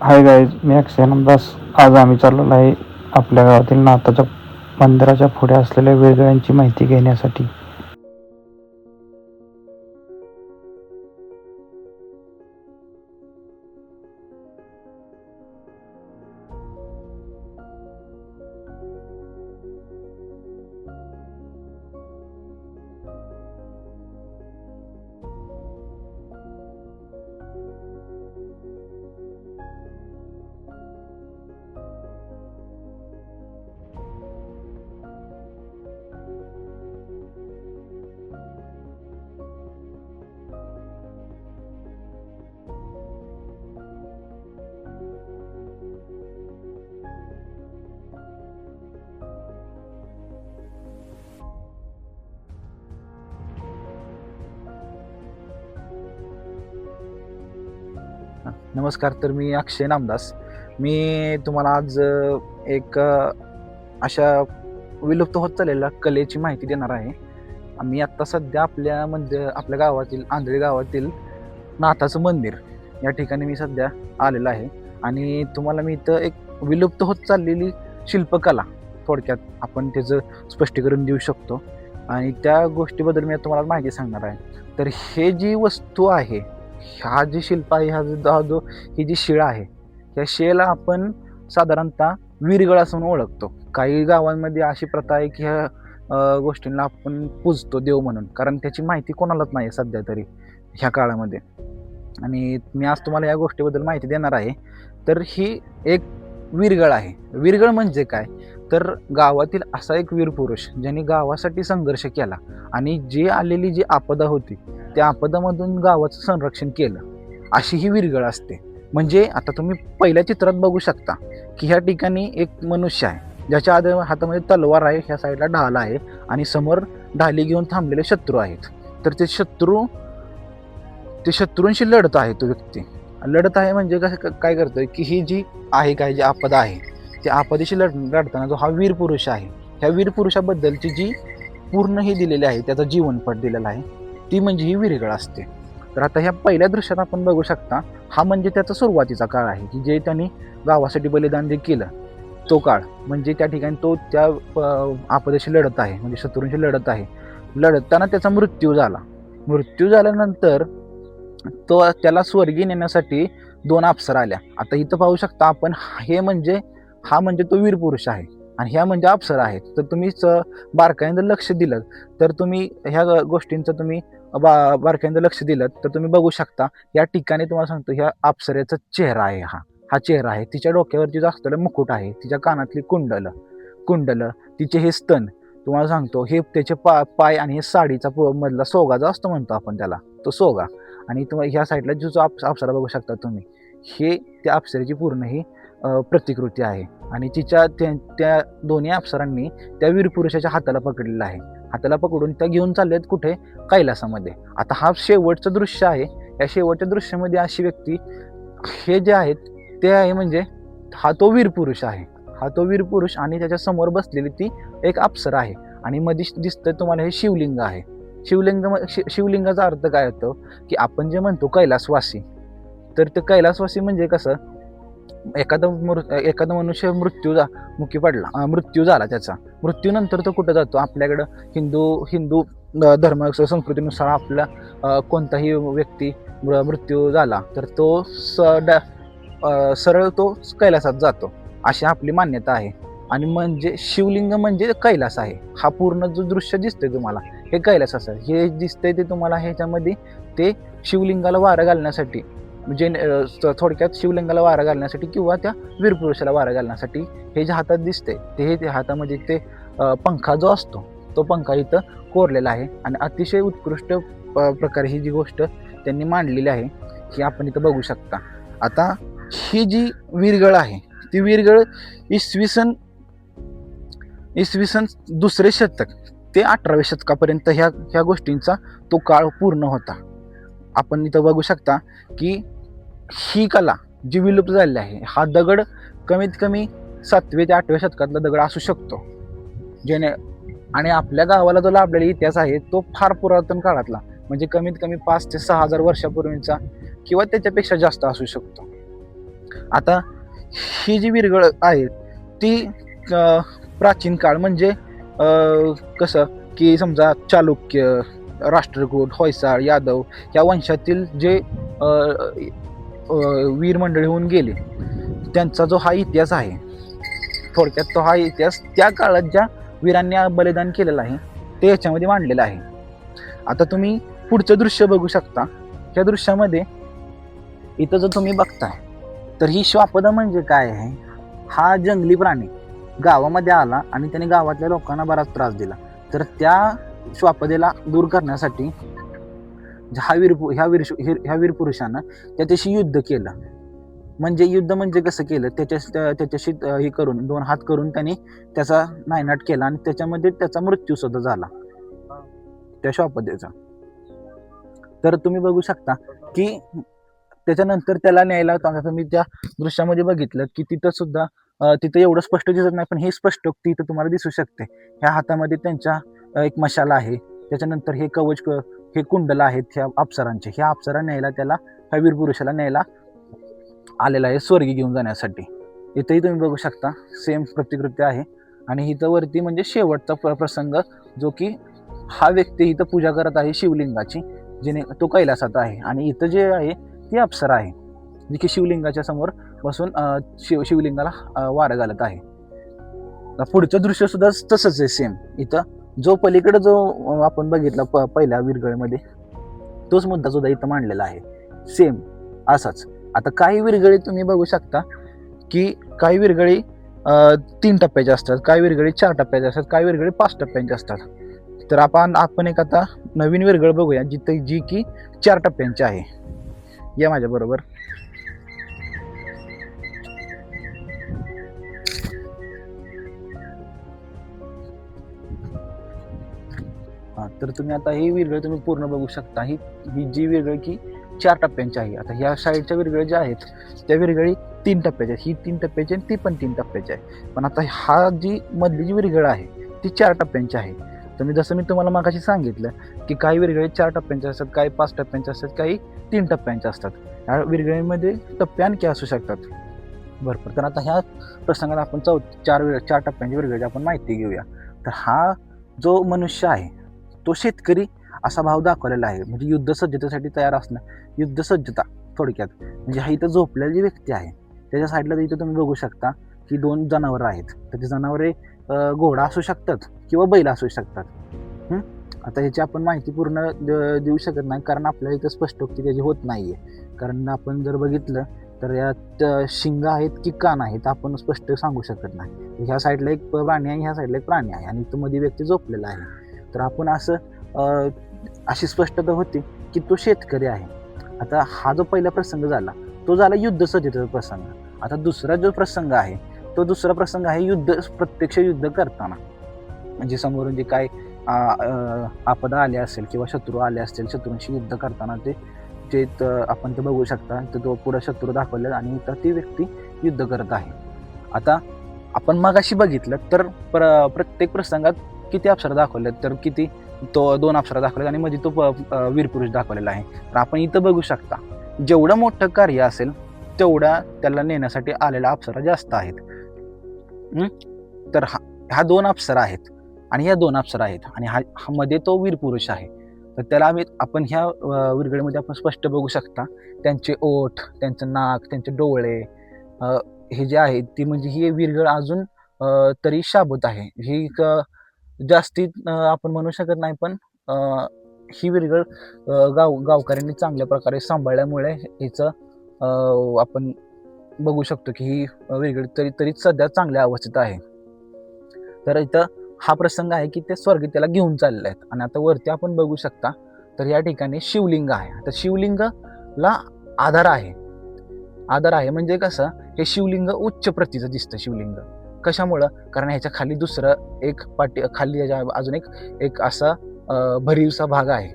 Hi guys मी अक्षय नमदास आज आम्ही चाललेलो आहे आपल्या गावातील नाथाच्या मंदिराच्या पुढे असलेल्या वेगळ्यांची माहिती घेण्यासाठी. नमस्कार तर मी अक्षय नामदास. मी तुम्हाला आज एक अशा विलुप्त होत चाललेल्या कलेची माहिती देणार आहे. मी आत्ता सध्या आपल्या म्हणजे आपल्या गावातील आंधळी गावातील नाथाचं मंदिर या ठिकाणी मी सध्या आलेलो आहे. आणि तुम्हाला मी इथं एक विलुप्त होत चाललेली शिल्पकला थोडक्यात आपण त्याचं स्पष्टीकरण देऊ शकतो. आणि त्या गोष्टीबद्दल मी तुम्हाला माहिती सांगणार आहे. तर हे जी वस्तू आहे हा जी शिल्प आहे हा जो जो ही जी शिळा आहे या शिळेला आपण साधारणतः विरगळ असं ओळखतो. काही गावांमध्ये अशी प्रथा आहे की ह्या गोष्टींना आपण पूजतो देव म्हणून. कारण त्याची माहिती कोणालाच नाही सध्या तरी ह्या काळामध्ये. आणि मी आज तुम्हाला या गोष्टीबद्दल माहिती देणार आहे. तर ही एक विरगळ आहे. विरगळ म्हणजे काय? तर गावातील असा एक वीर पुरुष ज्यांनी गावासाठी संघर्ष केला आणि जी आलेली जी आपदा होती त्या आपदामधून गावाचं संरक्षण केलं अशी ही विरगळ असते. म्हणजे आता तुम्ही पहिल्या चित्रात बघू शकता की ह्या ठिकाणी एक मनुष्य आहे ज्याच्या आधी हातामध्ये तलवार आहे ह्या साईडला ढाल आहे आणि समोर ढाली घेऊन थांबलेले शत्रू आहेत. तर ते शत्रू ते शत्रूंशी लढत आहे तो व्यक्ती. लढत आहे म्हणजे कसं काय करतोय की ही जी आहे काय जी आपदा आहे त्या आपदेशी लढ लढताना जो हा वीर पुरुष आहे ह्या वीर पुरुषाबद्दलची जी पूर्ण ही दिलेली आहे त्याचा जीवनपट दिलेला आहे ती म्हणजे ही विरगळ असते. तर आता ह्या पहिल्या दृश्यात आपण बघू शकता हा म्हणजे त्याचा सुरुवातीचा काळ आहे की जे त्यांनी गावासाठी बलिदान जे केलं तो काळ. म्हणजे त्या ठिकाणी तो त्या आपदेशी लढत आहे म्हणजे शत्रूंशी लढत आहे. लढताना त्याचा मृत्यू झाला. मृत्यू झाल्यानंतर तो त्याला स्वर्गी नेण्यासाठी दोन अप्सरा आल्या. आता इथं पाहू शकता आपण हे म्हणजे हा म्हणजे तो वीर पुरुष आहे. आणि ह्या म्हणजे अप्सर आहेत तर तुम्ही बारकाईनं लक्ष दिलं तर तुम्ही ह्या ग- गोष्टींचं तुम्ही बा बारकाईनं लक्ष दिलं तर तुम्ही बघू शकता या ठिकाणी तुम्हाला सांगतो ह्या अप्सरेचा चेहरा आहे हा. हा चेहरा आहे. तिच्या डोक्यावरती जो असलेलं मुकुट आहे तिच्या कानातली कुंडल कुंडल तिचे हे स्तन तुम्हाला सांगतो हे त्याचे पा पाय आणि हे साडीचा प- मधला सोगा जो असतो म्हणतो आपण त्याला तो सोगा. आणि तुम्हाला ह्या साईडला जो जो अप्सरा बघू शकता तुम्ही हे त्या अप्सरेची पूर्ण ही प्रतिकृती आहे. आणि तिच्या त्या त्या दोन्ही अप्सरांनी त्या वीरपुरुषाच्या हाताला पकडलेला आहे. हाताला पकडून त्या घेऊन चालल्यात कुठे? कैलासामध्ये. आता हा शेवटचं दृश्य आहे. या शेवटच्या दृश्यामध्ये अशी व्यक्ती हे जे आहेत ते आहे म्हणजे हा तो वीरपुरुष आहे. हा तो वीरपुरुष आणि त्याच्यासमोर बसलेली ती एक अप्सरा आहे. आणि मध्ये दिसतंय तुम्हाला हे शिवलिंग आहे. शिवलिंग म- शि- शिवलिंगाचा अर्थ काय होतो? की आपण जे म्हणतो कैलासवासी तर ते कैलासवासी म्हणजे कसं? एखादा मृ एखादा मनुष्य मृत्यू जा मुखी पडला. मृत्यू झाला त्याचा. मृत्यूनंतर तो कुठं जातो? आपल्याकडं हिंदू हिंदू धर्म संस्कृतीनुसार आपला कोणताही व्यक्ती मृ- मृत्यू झाला तर तो स ड- सरळ तो कैलासात जातो. अशी आपली मान्यता आहे. आणि म्हणजे शिवलिंग म्हणजे कैलास आहे. हा पूर्ण जो दृश्य दिसतंय तुम्हाला हे कैलास असं हे दिसतंय ते तुम्हाला ह्याच्यामध्ये ते शिवलिंगाला वारं घालण्यासाठी म्हणजे थोडक्यात शिवलिंगाला वारा घालण्यासाठी किंवा त्या वीरपुरुषाला वारा घालण्यासाठी हे जे हातात दिसते ते हे हातामध्ये ते पंखा जो असतो तो पंखा इथं कोरलेला आहे आणि अतिशय उत्कृष्ट प्रकारे ही जी गोष्ट त्यांनी मांडलेली आहे ही आपण इथं बघू शकता. आता ही जी वीरगळ आहे ती वीरगळ इसवी सन इसवी सन दुसरे शतक ते अठराव्या शतकापर्यंत ह्या ह्या गोष्टींचा तो काळ पूर्ण होता. आपण इथं बघू शकता की ही कला जी विलुप्त झालेली आहे हा दगड कमीत कमी सातवे ते आठव्या शतकातला दगड असू शकतो. जेणे आणि आपल्या गावाला जो लाभलेला इतिहास आहे तो फार पुरातन काळातला. म्हणजे कमीत कमी पाच ते सहा हजार वर्षापूर्वीचा किंवा त्याच्यापेक्षा जास्त असू शकतो. आता ही जी विरगळ आहे ती प्राचीन काळ म्हणजे कसं की समजा चालुक्य राष्ट्रकूट होयसाळ यादव या वंशातील जे वीर मंडळी होऊन गेले त्यांचा जो हा इतिहास आहे थोडक्यात तो हा इतिहास त्या काळात ज्या वीरांनी बलिदान केलेलं आहे ते याच्यामध्ये मांडलेलं आहे. आता तुम्ही पुढचं दृश्य बघू शकता. त्या दृश्यामध्ये इथं जर तुम्ही बघताय तर ही श्वापदा म्हणजे काय आहे? हा जंगली प्राणी गावामध्ये आला आणि त्याने गावातल्या लोकांना बराच त्रास दिला. तर त्या श्वापदेला दूर करण्यासाठी हा वीर ह्या वीर ह्या वीर पुरुषानं त्याच्याशी युद्ध केलं. म्हणजे युद्ध म्हणजे कसं केलं? त्याच्या त्या- त्याच्याशी हे करून दोन हात करून त्यांनी त्याचा नायनाट केला आणि त्याच्यामध्ये त्याचा मृत्यू सुद्धा झाला. त्या श्वापदेचा तर तुम्ही बघू शकता की त्याच्यानंतर त्याला न्यायला होता. तुम्ही त्या दृश्यामध्ये बघितलं की तिथं सुद्धा तिथं एवढं स्पष्ट दिसत नाही पण हे स्पष्ट तिथं तुम्हाला दिसू शकते. ह्या हातामध्ये त्यांच्या एक मशाला आहे. त्याच्यानंतर हे कवच क- हे कुंडल आहेत ह्या अप्सरांचे. ह्या अप्सरा न्यायला त्याला ह्या वीर पुरुषाला न्यायला आलेला आहे स्वर्गी घेऊन जाण्यासाठी. इथंही तुम्ही बघू शकता सेम प्रतिकृती आहे. आणि इथं वरती म्हणजे शेवटचा प्र- प्रसंग जो की हा व्यक्ती इथं पूजा करत आहे शिवलिंगाची जिने तो कैलासात आहे. आणि इथं जे आहे ती अप्सरा आहे जी की शिवलिंगाच्या समोर बसून शिव शिवलिंगाला अं, वारं घालत आहे. पुढचं दृश्य सुद्धा तसंच आहे सेम इथं जो पलीकडे जो आपण बघितला प पहिल्या विरगळीमध्ये तोच मुद्दा सुद्धा इथं मांडलेला आहे. सेम असाच. आता काही विरगळी तुम्ही बघू शकता की काही विरगळी तीन टप्प्याच्या असतात काही विरगळी चार टप्प्याच्या असतात काही विरगळी पाच टप्प्यांच्या असतात. तर आपण आपण एक आता नवीन विरगळ बघूया जिथे जी की चार टप्प्यांची आहे. या माझ्याबरोबर. तर तुम्ही आता हे विरगळ तुम्ही पूर्ण बघू शकता. ही ही जी वेगळं की चार टप्प्यांची आहे. आता ह्या साईडच्या विरगळ ज्या आहेत त्या विरगळी तीन टप्प्याच्या आहेत. ही तीन टप्प्याची आणि ती पण तीन टप्प्याची आहे. पण आता हा जी मधली जी विरगळ आहे ती चार टप्प्यांची आहे. तर मी जसं मी तुम्हाला मागाशी सांगितलं की काही विरगळे चार टप्प्यांचे असतात काही पाच टप्प्यांचे असतात काही तीन टप्प्यांचे असतात. ह्या विरगळीमध्ये टप्पे आणखी असू शकतात. भरपूर. तर आता ह्या प्रसंगात आपण चौ चार वेळ चार टप्प्यांची विरगळीची आपण माहिती घेऊया. तर हा जो मनुष्य आहे तो शेतकरी असा भाव दाखवलेला आहे. म्हणजे युद्ध सज्जतेसाठी तयार असणं युद्ध सज्जता थोडक्यात. म्हणजे हा इथं झोपलेला जी व्यक्ती आहे त्याच्या साईडला इथं तुम्ही बघू शकता की दोन जनावरं आहेत. तर ती जनावरे घोडा असू शकतात किंवा बैल असू शकतात. आता ह्याची आपण माहिती पूर्ण द- देऊ शकत नाही कारण आपल्याला इथं स्पष्टोक्ती त्याची होत नाही आहे कारण आपण जर बघितलं तर यात शिंग आहेत की कान आहेत आपण स्पष्ट सांगू शकत नाही. ह्या साईडला एक प्राणी आहे ह्या साईडला एक प्राणी आहे आणि इथं मध्ये व्यक्ती झोपलेला आहे. तर आपण असं अशी स्पष्टता होती की तो शेतकरी आहे. आता हा जो पहिला प्रसंग झाला तो झाला युद्ध सज्जतेचा प्रसंग. आता दुसरा जो प्रसंग आहे तो दुसरा प्रसंग आहे युद्ध प्रत्यक्ष युद्ध करताना. म्हणजे समोरून जे काय आपदा आले असेल किंवा शत्रू आले असतील शत्रूंशी युद्ध करताना ते जे आपण ते बघू शकता. तर तो पुढे शत्रू दाखवले आणि तर ती व्यक्ती युद्ध करत आहे. आता आपण मगाशी बघितलं तर प्र प्रत्येक प्रसंगात किती अप्सरा दाखवल्यात तर किती? तो दोन अप्सरा दाखवल्यात आणि मध्ये तो प- वीरपुरुष दाखवलेला आहे. तर आपण इथं बघू शकता जेवढं मोठं कार्य असेल तेवढा त्याला नेण्यासाठी आलेल्या अप्सरा जास्त आहेत. तर हा ह्या दोन अप्सरा आहेत आणि ह्या दोन अप्सरा आहेत आणि हा हा मध्ये तो वीरपुरुष आहे. तर त्याला आम्ही आपण ह्या अ, आपण स्पष्ट बघू शकता त्यांचे ओठ त्यांचं नाक त्यांचे डोळे हे जे आहेत ती म्हणजे ही विरगळ अजून तरी शाबूत आहे. ही एक जास्तीत आपण म्हणू शकत नाही पण ही विरगळ गाव गावकऱ्यांनी चांगल्या प्रकारे सांभाळल्यामुळे हिचं आपण बघू शकतो की ही वेगळी तरी तरी सध्या चांगल्या अवस्थेत आहे. तर इथं हा प्रसंग आहे की ते स्वर्ग त्याला घेऊन चालले आहेत. आणि आता वरती आपण बघू शकता तर या ठिकाणी शिवलिंग आहे. आता शिवलिंगला आधार आहे. आधार आहे म्हणजे कसं हे शिवलिंग उच्च प्रतीचं दिसतं शिवलिंग. कशामुळं? कारण ह्याच्या खाली दुसरं एक पाटी खाली ह्याच्या अजून एक एक असा भरीवसा भाग आहे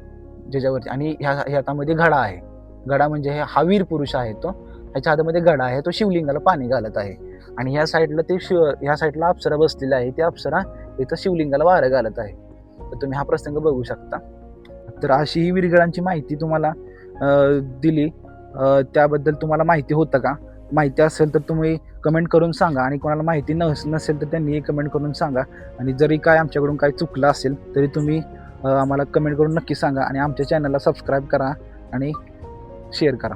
ज्याच्यावरती आणि ह्या ह्या हातामध्ये घडा आहे. घडा म्हणजे हे हा वीर पुरुष आहे तो. ह्याच्या हातामध्ये घडा आहे तो शिवलिंगाला पाणी घालत आहे. आणि ह्या साईडला ते शिव ह्या साईडला अप्सरा बसलेला आहे त्या अप्सरा इथं शिवलिंगाला वारं घालत आहे. तर तुम्ही हा प्रसंग बघू शकता. तर अशी ही विरगळांची माहिती तुम्हाला दिली. त्याबद्दल तुम्हाला माहिती होतं का? माहिती असेल तर तुम्ही कमेंट करून सांगा. आणि कोणाला माहिती नस नसेल तर त्यांनी कमेंट करून सांगा. आणि जरी काय आमच्याकडून काय चुकलं असेल तरी तुम्ही आम्हाला कमेंट करून नक्की सांगा. आणि आमच्या चॅनलला सबस्क्राईब करा आणि शेअर करा.